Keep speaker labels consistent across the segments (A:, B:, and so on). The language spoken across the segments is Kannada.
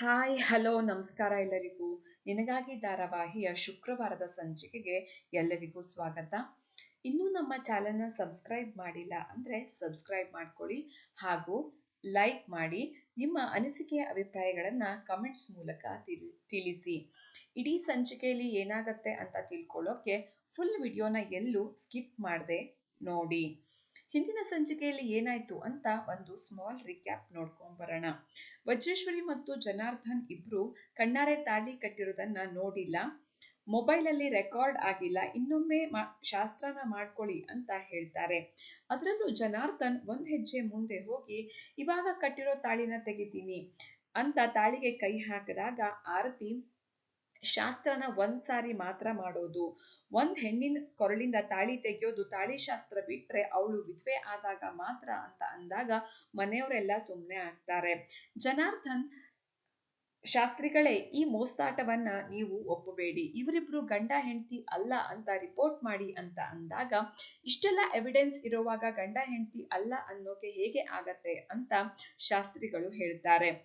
A: ಹಾಯ್, ಹಲೋ, ನಮಸ್ಕಾರ ಎಲ್ಲರಿಗೂ. ನಿನಗಾಗಿ ಧಾರಾವಾಹಿಯ ಶುಕ್ರವಾರದ ಸಂಚಿಕೆಗೆ ಎಲ್ಲರಿಗೂ ಸ್ವಾಗತ. ಇನ್ನೂ ನಮ್ಮ ಚಾನಲ್ನ ಸಬ್ಸ್ಕ್ರೈಬ್ ಮಾಡಿಲ್ಲ ಅಂದರೆ ಸಬ್ಸ್ಕ್ರೈಬ್ ಮಾಡ್ಕೊಳ್ಳಿ ಹಾಗೂ ಲೈಕ್ ಮಾಡಿ. ನಿಮ್ಮ ಅನಿಸಿಕೆಯ ಅಭಿಪ್ರಾಯಗಳನ್ನು ಕಮೆಂಟ್ಸ್ ಮೂಲಕ ತಿಳಿ, ತಿಳಿಸಿ. ಇಡೀ ಸಂಚಿಕೆಯಲ್ಲಿ ಏನಾಗತ್ತೆ ಅಂತ ತಿಳ್ಕೊಳ್ಳೋಕೆ ಫುಲ್ ವಿಡಿಯೋನ ಎಲ್ಲೂ ಸ್ಕಿಪ್ ಮಾಡದೆ ನೋಡಿ. ಹಿಂದಿನ ಸಂಚಿಕೆಯಲ್ಲಿ ಏನಾಯ್ತು ಅಂತ ಒಂದು ಸ್ಮಾಲ್ ರಿಕ್ಯಾಪ್ ನೋಡ್ಕೊಂಡ್ ಬರೋಣ. ವಜ್ರೇಶ್ವರಿ ಮತ್ತು ಜನಾರ್ದನ್ ಇಬ್ರು ಕಣ್ಣಾರೆ ತಾಳಿ ಕಟ್ಟಿರೋದನ್ನ ನೋಡಿಲ್ಲ. ಮೊಬೈಲಲ್ಲಿ ರೆಕಾರ್ಡ್ ಆಗಿಲ್ಲ. ಇನ್ನೊಮ್ಮೆ ಮಾ, ಶಾಸ್ತ್ರನ ಮಾಡ್ಕೊಳ್ಳಿ ಅಂತ ಹೇಳ್ತಾರೆ. ಅದರಲ್ಲೂ ಜನಾರ್ದನ್ ಒಂದ್ ಹೆಜ್ಜೆ ಮುಂದೆ ಹೋಗಿ, ಇವಾಗ ಕಟ್ಟಿರೋ ತಾಳಿನ ತೆಗಿತೀನಿ ಅಂತ ತಾಳಿಗೆ ಕೈ ಹಾಕಿದಾಗ ಆರತಿ ಶಾಸ್ತ್ರನ ಒಂದ್ ಸಾರಿ ಮಾತ್ರ ಮಾಡೋದು. ಒಂದ್ ಹೆಣ್ಣಿನ ಕೊರಳಿಂದ ತಾಳಿ ತೆಗೆಯೋದು ತಾಳಿ ಶಾಸ್ತ್ರ ಬಿಟ್ರೆ ಅವಳು ವಿಧವೆ ಆದಾಗ ಮಾತ್ರ ಅಂತ ಅಂದಾಗ ಮನೆಯವರೆಲ್ಲ ಸುಮ್ಮನೆ ಆಗ್ತಾರೆ. ಜನಾರ್ದನ್ ಶಾಸ್ತ್ರಿಗಳೇ, ಈ ಮೋಸ್ತಾಟವನ್ನ ನೀವು ಒಪ್ಪಬೇಡಿ. ಇವರಿಬ್ರು ಗಂಡ ಹೆಂಡತಿ ಅಲ್ಲ ಅಂತ ರಿಪೋರ್ಟ್ ಮಾಡಿ ಅಂತ ಅಂದಾಗ, ಇಷ್ಟೆಲ್ಲ ಎವಿಡೆನ್ಸ್ ಇರುವಾಗ ಗಂಡ ಹೆಂಡತಿ ಅಲ್ಲ ಅನ್ನೋಕೆ ಹೇಗೆ ಆಗತ್ತೆ ಅಂತ ಶಾಸ್ತ್ರಿಗಳು ಹೇಳ್ತಾರೆ.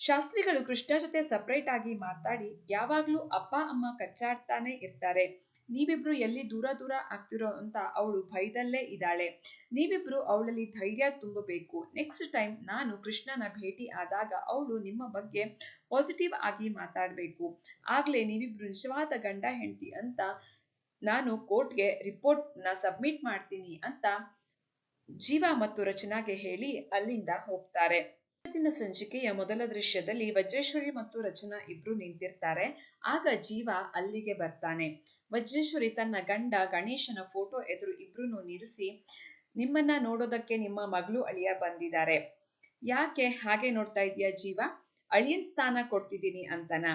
A: ಶಾಸ್ತ್ರಿಗಳು ಕೃಷ್ಣ ಜೊತೆ ಸಪ್ರೇಟ್ ಆಗಿ ಮಾತಾಡಿ ಯಾವಾಗ್ಲೂ ಅಪ್ಪ, ಅಮ್ಮ ಕಚ್ಚಾಡ್ತಾನೆ ಇರ್ತಾರೆ. ನೀವಿಬ್ರು ಎಲ್ಲಿ ದೂರ ದೂರ ಆಗ್ತಿರೋ ಅಂತ ಅವಳು ಭಯದಲ್ಲೇ ಇದ್ದಾಳೆ. ನೀವಿಬ್ರು ಅವಳಲ್ಲಿ ಧೈರ್ಯ ತುಂಬಬೇಕು. ನೆಕ್ಸ್ಟ್ ಟೈಮ್ ನಾನು ಕೃಷ್ಣನ ಭೇಟಿ ಆದಾಗ ಅವಳು ನಿಮ್ಮ ಬಗ್ಗೆ ಪಾಸಿಟಿವ್ ಆಗಿ ಮಾತಾಡಬೇಕು. ಆಗ್ಲೇ ನೀವಿಬ್ರು ನಿಜವಾದ ಗಂಡ, ಹೆಂಡತಿ ಅಂತ ನಾನು ಕೋರ್ಟ್ಗೆ ರಿಪೋರ್ಟ್ನ ಸಬ್ಮಿಟ್ ಮಾಡ್ತೀನಿ ಅಂತ ಜೀವ ಮತ್ತು ರಚನಾಗೆ ಹೇಳಿ ಅಲ್ಲಿಂದ ಹೋಗ್ತಾರೆ. ಇವತ್ತಿನ ಸಂಚಿಕೆಯ ಮೊದಲ ದೃಶ್ಯದಲ್ಲಿ ವಜ್ರೇಶ್ವರಿ ಮತ್ತು ರಚನಾ ಇಬ್ರು ನಿಂತಿರ್ತಾರೆ. ಆಗ ಜೀವ ಅಲ್ಲಿಗೆ ಬರ್ತಾನೆ. ವಜ್ರೇಶ್ವರಿ ತನ್ನ ಗಂಡ ಗಣೇಶನ ಫೋಟೋ ಎದುರು ಇಬ್ರು ನಿಲ್ಲಿಸಿ ನಿಮ್ಮನ್ನ ನೋಡೋದಕ್ಕೆ ನಿಮ್ಮ ಮಗಳು ಅಳಿಯ ಬಂದಿದ್ದಾರೆ. ಯಾಕೆ ಹಾಗೆ ನೋಡ್ತಾ ಇದೀಯ ಜೀವ? ಅಳಿಯನ್ ಸ್ಥಾನ ಕೊಡ್ತಿದ್ದೀನಿ ಅಂತನ?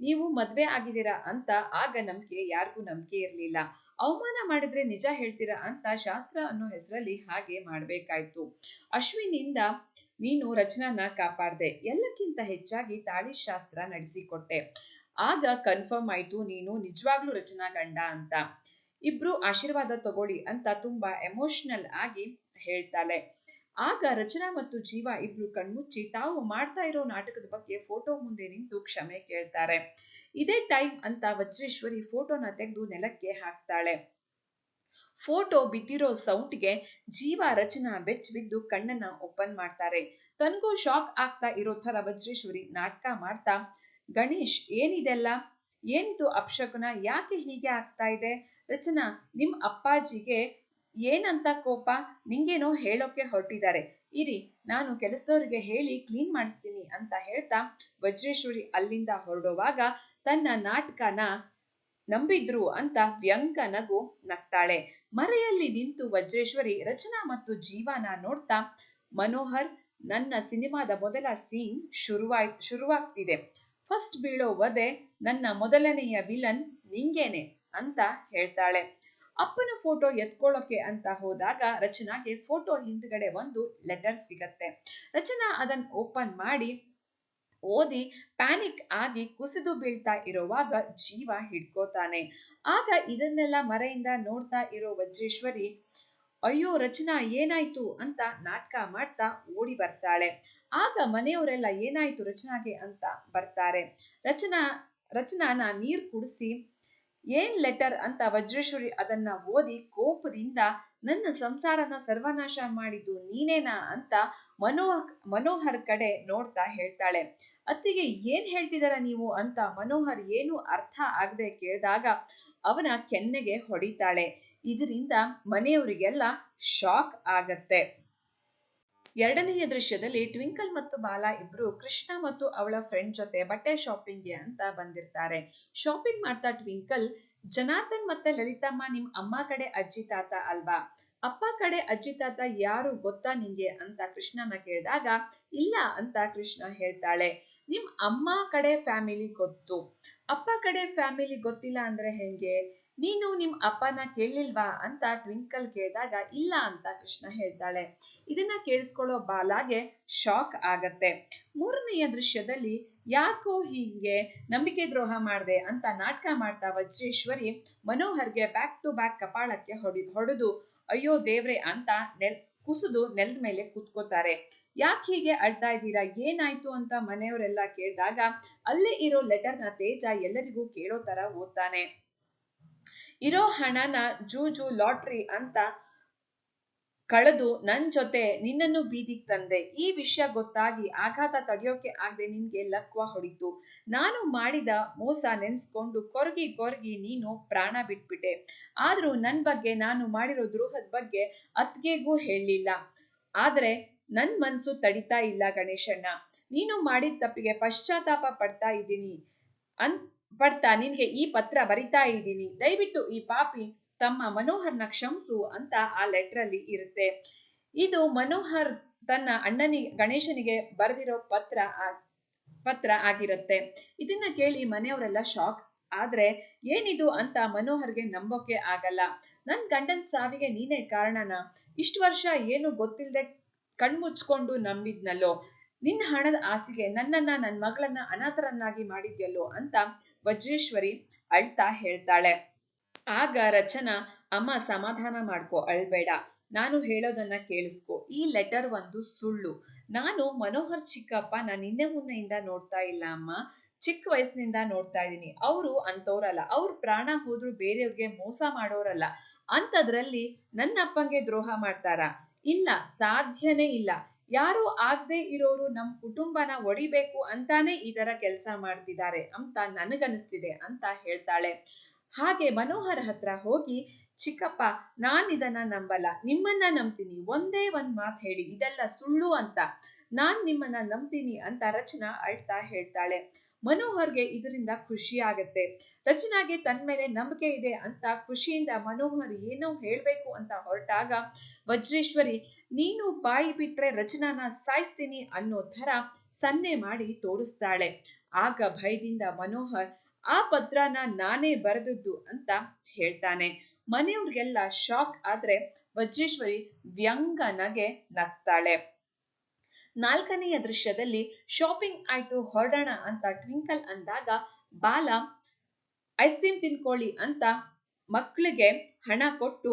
A: ನೀವು ಮದ್ವೆ ಆಗಿದ್ದೀರಾ ಅಂತ ಆಗ ನಂಬಿಕೆ, ಯಾರಿಗೂ ನಂಬಿಕೆ ಇರಲಿಲ್ಲ. ಅವಮಾನ ಮಾಡಿದ್ರೆ ನಿಜ ಹೇಳ್ತೀರಾ ಅಂತ ಶಾಸ್ತ್ರ ಅನ್ನೋ ಹೆಸರಲ್ಲಿ ಹಾಗೆ ಮಾಡ್ಬೇಕಾಯ್ತು. ಅಶ್ವಿನಿಂದ ನೀನು ರಚನಾನ ಕಾಪಾಡ್ದೆ. ಎಲ್ಲಕ್ಕಿಂತ ಹೆಚ್ಚಾಗಿ ತಾಳಿ ಶಾಸ್ತ್ರ ನಡೆಸಿಕೊಟ್ಟೆ. ಆಗ ಕನ್ಫರ್ಮ್ ಆಯ್ತು, ನೀನು ನಿಜವಾಗ್ಲೂ ರಚನಾ ಗಂಡ ಅಂತ. ಇಬ್ರು ಆಶೀರ್ವಾದ ತಗೊಳ್ಳಿ ಅಂತ ತುಂಬಾ ಎಮೋಷನಲ್ ಆಗಿ ಹೇಳ್ತಾಳೆ. ಆಗ ರಚನಾ ಮತ್ತು ಜೀವ ಇಬ್ರು ಕಣ್ಮುಚ್ಚಿ ತಾವು ಮಾಡ್ತಾ ಇರೋ ನಾಟಕದ ಬಗ್ಗೆ ಫೋಟೋ ಮುಂದೆ ನಿಂತು ಕ್ಷಮೆ ಕೇಳ್ತಾರೆ. ಇದೇ ಟೈಮ್ ಅಂತ ವಜ್ರೇಶ್ವರಿ ಫೋಟೋನ ತೆಗೆದು ನೆಲಕ್ಕೆ ಹಾಕ್ತಾಳೆ. ಫೋಟೋ ಬಿದ್ದಿರೋ ಸೌಂಡ್ಗೆ ಜೀವ ರಚನಾ ಬೆಚ್ಚ ಬಿದ್ದು ಕಣ್ಣನ್ನ ಓಪನ್ ಮಾಡ್ತಾರೆ. ತನಗೂ ಶಾಕ್ ಆಗ್ತಾ ಇರೋ ಥರ ವಜ್ರೇಶ್ವರಿ ನಾಟಕ ಮಾಡ್ತಾ, ಗಣೇಶ್, ಏನಿದೆಲ್ಲ? ಏನಿದು ಅಪ್ಶಕುನ? ಯಾಕೆ ಹೀಗೆ ಆಗ್ತಾ ಇದೆ? ರಚನಾ ನಿಮ್ಮ ಅಪ್ಪಾಜಿಗೆ ಏನಂತ ಕೋಪ? ನಿಂಗೇನೋ ಹೇಳೋಕೆ ಹೊರಟಿದ್ದಾರೆ. ಇರಿ, ನಾನು ಕೆಲಸದವರಿಗೆ ಹೇಳಿ ಕ್ಲೀನ್ ಮಾಡಿಸ್ತೀನಿ ಅಂತ ಹೇಳ್ತಾ ವಜ್ರೇಶ್ವರಿ ಅಲ್ಲಿಂದ ಹೊರಡುವಾಗ ತನ್ನ ನಾಟಕನ ನಂಬಿದ್ರು ಅಂತ ವ್ಯಂಗ ನಗು ನಗ್ತಾಳೆ. ಮರೆಯಲ್ಲಿ ನಿಂತು ವಜ್ರೇಶ್ವರಿ ರಚನಾ ಮತ್ತು ಜೀವನ ನೋಡ್ತಾ, ಮನೋಹರ್, ನನ್ನ ಸಿನಿಮಾದ ಮೊದಲ ಸೀನ್ ಶುರುವಾಯ್, ಶುರುವಾಗ್ತಿದೆ. ಫಸ್ಟ್ ಬೀಳೋ ವಧೆ ನನ್ನ ಮೊದಲನೆಯ ವಿಲನ್ ನಿಂಗೇನೆ ಅಂತ ಹೇಳ್ತಾಳೆ. ಅಪ್ಪನ ಫೋಟೋ ಎತ್ಕೊಳ್ಳೋಕೆ ಅಂತ ಹೋದಾಗ ರಚನಾಗೆ ಫೋಟೋ ಹಿಂದ್ಗಡೆ ಒಂದು ಲೆಟರ್ ಸಿಗತ್ತೆ. ರಚನಾ ಅದನ್ನ ಓಪನ್ ಮಾಡಿ, ಓದಿ ಪ್ಯಾನಿಕ್ ಆಗಿ ಕುಸಿದು ಬೀಳ್ತಾ ಇರುವಾಗ ಜೀವ ಹಿಡ್ಕೋತಾನೆ. ಆಗ ಇದನ್ನೆಲ್ಲ ಮರೆಯಿಂದ ನೋಡ್ತಾ ಇರೋ ವಜ್ರೇಶ್ವರಿ, ಅಯ್ಯೋ ರಚನಾ, ಏನಾಯ್ತು? ಅಂತ ನಾಟಕ ಮಾಡ್ತಾ ಓಡಿ ಬರ್ತಾಳೆ. ಆಗ ಮನೆಯವರೆಲ್ಲ, ಏನಾಯ್ತು ರಚನಾಗೆ? ಅಂತ ಬರ್ತಾರೆ. ರಚನಾ, ರಚನಾನ ನೀರ್ ಕುಡಿಸಿ ಏನ್ ಲೆಟರ್ ಅಂತ ವಜ್ರೇಶ್ವರಿ ಅದನ್ನ ಓದಿ ಕೋಪದಿಂದ ನನ್ನ ಸಂಸಾರನ ಸರ್ವನಾಶ ಮಾಡಿದ್ದು ನೀನೇನಾ ಅಂತ ಮನೋಹ ಮನೋಹರ್ ಕಡೆ ನೋಡ್ತಾ ಹೇಳ್ತಾಳೆ. ಅತ್ತಿಗೆ ಏನ್ ಹೇಳ್ತಿದಾರ ನೀವು ಅಂತ ಮನೋಹರ್ ಏನು ಅರ್ಥ ಆಗದೆ ಕೇಳಿದಾಗ ಅವನ ಕೆನ್ನೆಗೆ ಹೊಡಿತಾಳೆ. ಇದರಿಂದ ಮನೆಯವರಿಗೆಲ್ಲ ಶಾಕ್ ಆಗತ್ತೆ. ಎರಡನೆಯ ದೃಶ್ಯದಲ್ಲಿ ಟ್ವಿಂಕಲ್ ಮತ್ತು ಬಾಲ ಇಬ್ರು ಕೃಷ್ಣ ಮತ್ತು ಅವಳ ಫ್ರೆಂಡ್ ಜೊತೆ ಬಟ್ಟೆ ಶಾಪಿಂಗ್ಗೆ ಅಂತ ಬಂದಿರ್ತಾರೆ. ಶಾಪಿಂಗ್ ಮಾಡ್ತಾ ಟ್ವಿಂಕಲ್, ಜನಾರ್ದನ್ ಮತ್ತೆ ಲಲಿತಮ್ಮ ನಿಮ್ ಅಮ್ಮ ಕಡೆ ಅಜ್ಜಿ ತಾತ ಅಲ್ವಾ? ಅಪ್ಪ ಕಡೆ ಅಜ್ಜಿ ತಾತ ಯಾರು ಗೊತ್ತಾ ನಿಂಗೆ? ಅಂತ ಕೃಷ್ಣನ ಕೇಳಿದಾಗ, ಇಲ್ಲ ಅಂತ ಕೃಷ್ಣ ಹೇಳ್ತಾಳೆ. ನಿಮ್ ಅಮ್ಮ ಕಡೆ ಫ್ಯಾಮಿಲಿ ಗೊತ್ತು. ಅಪ್ಪ ಕಡೆ ಫ್ಯಾಮಿಲಿ ಗೊತ್ತಿಲ್ಲ ಅಂದ್ರೆ ಹೆಂಗೆ? ನೀನು ನಿಮ್ ಅಪ್ಪನ ಕೇಳಿಲ್ವಾ ಅಂತ ಟ್ವಿಂಕಲ್ ಕೇಳಿದಾಗ, ಇಲ್ಲ ಅಂತ ಕೃಷ್ಣ ಹೇಳ್ತಾಳೆ. ಇದನ್ನ ಕೇಳಿಸ್ಕೊಳ್ಳೋ ಬಾಲಾಗೆ ಶಾಕ್ ಆಗತ್ತೆ. ಮೂರನೆಯ ದೃಶ್ಯದಲ್ಲಿ ಯಾಕೋ ಹೀಗೆ ನಂಬಿಕೆ ದ್ರೋಹ ಮಾಡಿದೆ ಅಂತ ನಾಟಕ ಮಾಡ್ತಾ ವಜ್ರೇಶ್ವರಿ ಮನೋಹರ್ಗೆ ಬ್ಯಾಕ್ ಟು ಬ್ಯಾಕ್ ಕಪಾಳಕ್ಕೆ ಹೊಡಿ, ಹೊಡೆದು, ಅಯ್ಯೋ ದೇವ್ರೆ ಅಂತ ನೆಲ್, ಕುಸಿದು ನೆಲದ ಮೇಲೆ ಕೂತ್ಕೋತಾರೆ. ಯಾಕೆ ಹೀಗೆ ಅಳ್ತಾ ಇದ್ದೀರಾ, ಏನಾಯ್ತು ಅಂತ ಮನೆಯವರೆಲ್ಲ ಕೇಳಿದಾಗ, ಅಲ್ಲೇ ಇರೋ ಲೆಟರ್ನ ತೇಜ ಎಲ್ಲರಿಗೂ ಕೇಳೋ ತರ ಓದ್ತಾನೆ. ಇರೋ ಹಣನ ಜೂಜು ಲಾಟ್ರಿ ಅಂತ ಕಳೆದು ನನ್ ಜೊತೆ ನಿನ್ನನ್ನು ಬೀದಿಗೆ ತಂದೆ. ಈ ವಿಷಯ ಗೊತ್ತಾಗಿ ಆಘಾತ ತಡೆಯೋಕೆ ಆಗದೆ ನಿನ್ಗೆ ಲಕ್ವ ಹೊಡಿತು. ನಾನು ಮಾಡಿದ ಮೋಸ ನೆನ್ಸ್ಕೊಂಡು ಕೊರಗಿ ಕೊರಗಿ ನೀನು ಪ್ರಾಣ ಬಿಟ್ಬಿಟ್ಟೆ. ಆದ್ರೂ ನನ್ ಬಗ್ಗೆ ನಾನು ಮಾಡಿರೋ ದ್ರೋಹದ ಬಗ್ಗೆ ಅತ್ಗೆಗೂ ಹೇಳಲಿಲ್ಲ. ಆದ್ರೆ ನನ್ ಮನ್ಸು ತಡಿತಾ ಇಲ್ಲ ಗಣೇಶಣ್ಣ. ನೀನು ಮಾಡಿದ ತಪ್ಪಿಗೆ ಪಶ್ಚಾತ್ತಾಪ ಪಡ್ತಾ ಇದ್ದೀನಿ ಅನ್ ಪಡ್ತಾ ನಿನ್ಗೆ ಈ ಪತ್ರ ಬರಿತಾ ಇದ್ದೀನಿ. ದಯವಿಟ್ಟು ಈ ಪಾಪಿ ತಮ್ಮ ಮನೋಹರ್ನ ಕ್ಷಮಿಸು ಅಂತ ಆ ಲೆಟರ್ ಅಲ್ಲಿ ಇರುತ್ತೆ. ಇದು ಮನೋಹರ್ ತನ್ನ ಅಣ್ಣನಿಗೆ ಗಣೇಶನಿಗೆ ಬರೆದಿರೋ ಪತ್ರ ಪತ್ರ ಆಗಿರುತ್ತೆ. ಇದನ್ನ ಕೇಳಿ ಮನೆಯವರೆಲ್ಲ ಶಾಕ್. ಆದ್ರೆ ಏನಿದು ಅಂತ ಮನೋಹರ್ಗೆ ನಂಬೋಕೆ ಆಗಲ್ಲ. ನನ್ ಗಂಡನ್ ಸಾವಿಗೆ ನೀನೇ ಕಾರಣನ. ಇಷ್ಟು ವರ್ಷ ಏನು ಗೊತ್ತಿಲ್ಲದೆ ಕಣ್ಮುಚ್ಕೊಂಡು ನಂಬಿದ್ನಲ್ಲೋ. ನಿನ್ನ ಹಣದ ಆಸೆಗೆ ನನ್ನನ್ನ ನನ್ನ ಮಗಳನ್ನ ಅನಾಥರನ್ನಾಗಿ ಮಾಡಿದ್ಯಲ್ಲೋ ಅಂತ ವಜ್ರೇಶ್ವರಿ ಅಳ್ತಾ ಹೇಳ್ತಾಳೆ. ಆಗ ರಚನಾ, ಅಮ್ಮ ಸಮಾಧಾನ ಮಾಡ್ಕೊ, ಅಳ್ಬೇಡ. ನಾನು ಹೇಳೋದನ್ನ ಕೇಳಿಸ್ಕೊ. ಈ ಲೆಟರ್ ಒಂದು ಸುಳ್ಳು. ನಾನು ಮನೋಹರ್ ಚಿಕ್ಕಪ್ಪ, ನಾನು ನಿನ್ನೆ ಮುನ್ನೆಯಿಂದ ನೋಡ್ತಾ ಇಲ್ಲ ಅಮ್ಮ. ಚಿಕ್ಕ ವಯಸ್ಸಿನಿಂದ ನೋಡ್ತಾ ಇದ್ದೀನಿ. ಅವರು ಅಂತವ್ರಲ್ಲ ಅವ್ರ ಪ್ರಾಣ ಹೋದ್ರು ಬೇರೆಯವ್ರಿಗೆ ಮೋಸ ಮಾಡೋರಲ್ಲ. ಅಂಥದ್ರಲ್ಲಿ ನನ್ನ ಅಪ್ಪಂಗೆ ದ್ರೋಹ ಮಾಡ್ತಾರಾ? ಇಲ್ಲ, ಸಾಧ್ಯನೇ ಇಲ್ಲ. ಯಾರು ಆಗದೆ ಇರೋರು ನಮ್ಮ ಕುಟುಂಬನ ಒಡಿಬೇಕು ಅಂತಾನೆ ಈ ತರ ಕೆಲಸ ಮಾಡ್ತಿದ್ದಾರೆ ಅಂತ ನನಗನ್ನಿಸ್ತಿದೆ ಅಂತ ಹೇಳ್ತಾಳೆ. ಹಾಗೆ ಮನೋಹರ್ ಹತ್ರ ಹೋಗಿ, ಚಿಕ್ಕಪ್ಪ ನಾನ್ ಇದನ್ನ ನಂಬಲ್ಲ. ನಿಮ್ಮನ್ನ ನಂಬ್ತೀನಿ. ಒಂದೇ ಒಂದ್ ಮಾತು ಹೇಳಿ. ಇದೆಲ್ಲ ಸುಳ್ಳು ಅಂತ. ನಾನ್ ನಿಮ್ಮನ್ನ ನಂಬ್ತೀನಿ ಅಂತ ರಚನಾ ಅಳ್ತಾ ಹೇಳ್ತಾಳೆ. ಮನೋಹರ್ಗೆ ಇದರಿಂದ ಖುಷಿ ಆಗತ್ತೆ. ರಚನಾಗೆ ತನ್ನ ಮೇಲೆ ನಂಬಿಕೆ ಇದೆ ಅಂತ ಖುಷಿಯಿಂದ ಮನೋಹರ್ ಏನೋ ಹೇಳ್ಬೇಕು ಅಂತ ಹೊರಟಾಗ, ವಜ್ರೇಶ್ವರಿ ನೀನು ಬಾಯಿ ಬಿಟ್ರೆ ರಚನಾನ ಸಾಯಿಸ್ತೀನಿ ಅನ್ನೋ ಥರ ಸನ್ನೆ ಮಾಡಿ ತೋರಿಸ್ತಾಳೆ. ಆಗ ಭಯದಿಂದ ಮನೋಹರ್, ಆ ಪತ್ರನ ನಾನೇ ಬರೆದದ್ದು ಅಂತ ಹೇಳ್ತಾನೆ. ಮನೆಯವ್ರಿಗೆಲ್ಲ ಶಾಕ್ ಆದ್ರೆ ವಜ್ರೇಶ್ವರಿ ವ್ಯಂಗ ನಗೆ ನಗ್ತಾಳೆ. ನಾಲ್ಕನೆಯ ದೃಶ್ಯದಲ್ಲಿ ಶಾಪಿಂಗ್ ಆಯ್ತು, ಹೊರಡೋಣ ಅಂತ ಟ್ವಿಂಕಲ್ ಅಂದಾಗ ಬಾಲ, ಐಸ್ ಕ್ರೀಮ್ ತಿನ್ಕೊಳ್ಳಿ ಅಂತ ಮಕ್ಕಳಿಗೆ ಹಣ ಕೊಟ್ಟು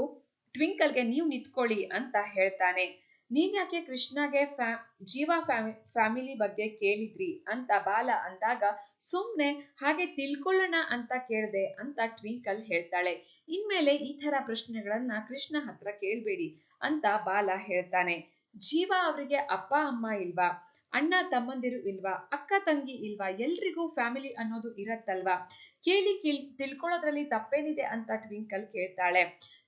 A: ಟ್ವಿಂಕಲ್ಗೆ ನೀವು ನಿಂತ್ಕೊಳ್ಳಿ ಅಂತ ಹೇಳ್ತಾನೆ. ನೀವ್ಯಾಕೆ ಕೃಷ್ಣಗೆ ಫ್ಯಾ, ಜೀವ ಫ್ಯಾಮಿ ಫ್ಯಾಮಿಲಿ ಬಗ್ಗೆ ಕೇಳಿದ್ರಿ ಅಂತ ಬಾಲ ಅಂದಾಗ, ಸುಮ್ನೆ ಹಾಗೆ ತಿಳ್ಕೊಳ್ಳೋಣ ಅಂತ ಕೇಳ್ದೆ ಅಂತ ಟ್ವಿಂಕಲ್ ಹೇಳ್ತಾಳೆ. ಇನ್ಮೇಲೆ ಈ ತರ ಪ್ರಶ್ನೆಗಳನ್ನ ಕೃಷ್ಣ ಹತ್ರ ಕೇಳಬೇಡಿ ಅಂತ ಬಾಲ ಹೇಳ್ತಾನೆ. ಜೀವ ಅವರಿಗೆ ಅಪ್ಪ, ಅಮ್ಮ ಇಲ್ವಾ? ಅಣ್ಣ, ತಮ್ಮಂದಿರು ಇಲ್ವಾ? ಅಕ್ಕ, ತಂಗಿ ಇಲ್ವಾ? ಎಲ್ರಿಗೂ ಫ್ಯಾಮಿಲಿ ಅನ್ನೋದು ಇರತ್ತಲ್ವಾ? ಕೇಳಿ ಕೇಳಿ, ತಿಳ್ಕೊಳ್ಳೋದ್ರಲ್ಲಿ ತಪ್ಪೇನಿದೆ ಅಂತ ಟ್ವಿಂಕಲ್ ಕೇಳ್ತಾಳೆ.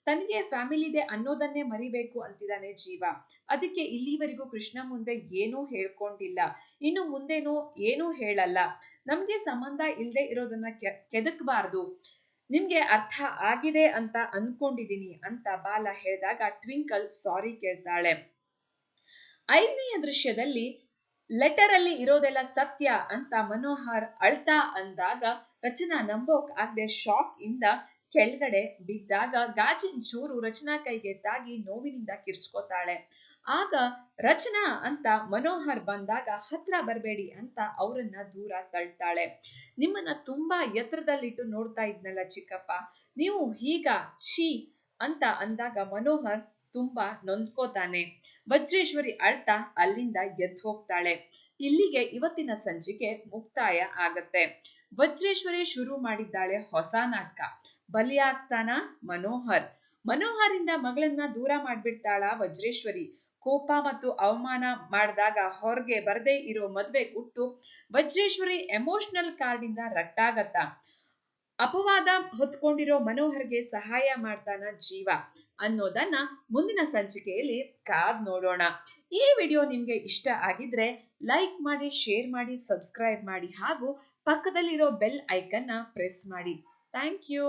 A: ತನಗೆ ಫ್ಯಾಮಿಲಿ ಇದೆ ಅನ್ನೋದನ್ನೇ ಮರಿಬೇಕು ಅಂತಿದ್ದಾನೆ ಜೀವ. ಅದಕ್ಕೆ ಇಲ್ಲಿವರೆಗೂ ಕೃಷ್ಣ ಮುಂದೆ ಏನೂ ಹೇಳ್ಕೊಂಡಿಲ್ಲ. ಇನ್ನು ಮುಂದೇನೂ ಏನೂ ಹೇಳಲ್ಲ. ನಮ್ಗೆ ಸಂಬಂಧ ಇಲ್ಲದೆ ಇರೋದನ್ನ ಕೆದಕ್ಬಾರ್ದು. ನಿಮ್ಗೆ ಅರ್ಥ ಆಗಿದೆ ಅಂತ ಅನ್ಕೊಂಡಿದೀನಿ ಅಂತ ಬಾಲ ಹೇಳಿದಾಗ ಟ್ವಿಂಕಲ್ ಸಾರಿ ಕೇಳ್ತಾಳೆ. ಐದನೆಯ ದೃಶ್ಯದಲ್ಲಿ ಲೆಟರ್ ಅಲ್ಲಿ ಇರೋದೆಲ್ಲ ಸತ್ಯ ಅಂತ ಮನೋಹರ್ ಅಳ್ತಾ ಅಂದಾಗ ರಚನಾ ನಂಬೋಕ್ ಆಗದೆ ಶಾಕ್ ಇಂದ ಕೆಳಗಡೆ ಬಿದ್ದಾಗ ಗಾಜಿನ ಚೂರು ರಚನಾ ಕೈಗೆ ತಾಗಿ ನೋವಿನಿಂದ ಕಿರ್ಚ್ಕೋತಾಳೆ. ಆಗ ರಚನಾ ಅಂತ ಮನೋಹರ್ ಬಂದಾಗ ಹತ್ರ ಬರಬೇಡಿ ಅಂತ ಅವರನ್ನ ದೂರ ತಳ್ತಾಳೆ. ನಿಮ್ಮನ್ನ ತುಂಬಾ ಎತ್ತರದಲ್ಲಿಟ್ಟು ನೋಡ್ತಾ ಇದ್ನಲ್ಲ ಚಿಕ್ಕಪ್ಪ, ನೀವು ಹೀಗ ಛೀ ಅಂತ ಅಂದಾಗ ಮನೋಹರ್ ತುಂಬಾ ನೊಂದ್ಕೋತಾನೆ. ವಜ್ರೇಶ್ವರಿ ಅಳ್ತಾ ಅಲ್ಲಿಂದ ಎದ್ದು ಹೋಗ್ತಾಳೆ. ಇಲ್ಲಿಗೆ ಇವತ್ತಿನ ಸಂಚಿಕೆ ಮುಕ್ತಾಯ ಆಗತ್ತೆ. ವಜ್ರೇಶ್ವರಿ ಶುರು ಮಾಡಿದ್ದಾಳೆ ಹೊಸ ನಾಟಕ. ಬಲಿಯಾಗ್ತಾನ ಮನೋಹರ್. ಮನೋಹರಿಂದ ಮಗಳನ್ನ ದೂರ ಮಾಡ್ಬಿಡ್ತಾಳ ವಜ್ರೇಶ್ವರಿ? ಕೋಪ ಮತ್ತು ಅವಮಾನ ಮಾಡಿದಾಗ ಹೊರಗೆ ಬರದೇ ಇರೋ ಮದ್ವೆ ಉಟ್ಟು ವಜ್ರೇಶ್ವರಿ ಎಮೋಷನಲ್ ಕಾರ್ಡಿಂದ ರಟ್ಟಾಗತ್ತ? ಅಪವಾದ ಹೊತ್ಕೊಂಡಿರೋ ಮನೋಹರ್ಗೆ ಸಹಾಯ ಮಾಡ್ತಾನ ಜೀವ ಅನ್ನೋದನ್ನ ಮುಂದಿನ ಸಂಚಿಕೆಯಲ್ಲಿ ಕಾದ್ ನೋಡೋಣ. ಈ ವಿಡಿಯೋ ನಿಮ್ಗೆ ಇಷ್ಟ ಆಗಿದ್ರೆ ಲೈಕ್ ಮಾಡಿ, ಶೇರ್ ಮಾಡಿ, ಸಬ್ಸ್ಕ್ರೈಬ್ ಮಾಡಿ ಹಾಗೂ ಪಕ್ಕದಲ್ಲಿರೋ ಬೆಲ್ ಐಕನ್ನ ಪ್ರೆಸ್ ಮಾಡಿ. Thank you.